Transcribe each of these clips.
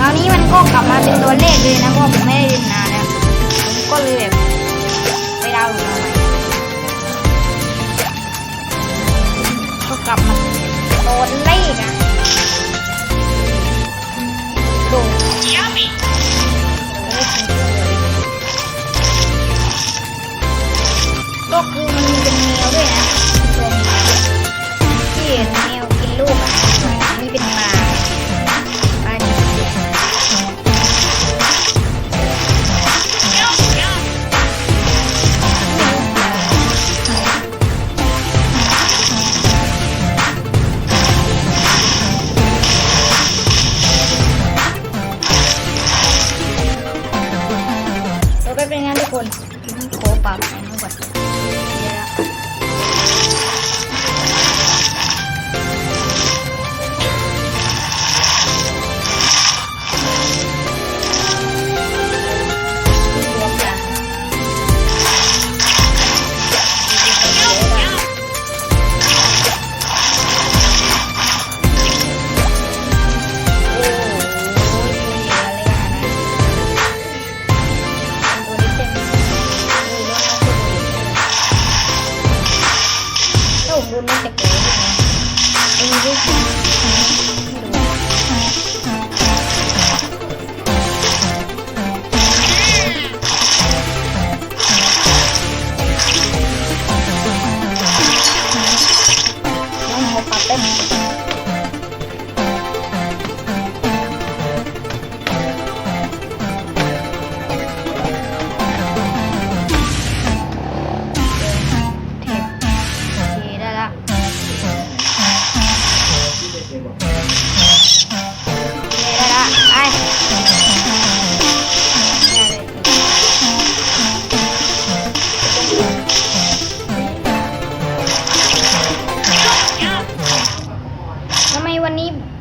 ตอนนี้มันก็กลับมาเป็นตัว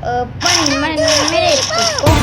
เออมันมันไม่ได้ปกป้อง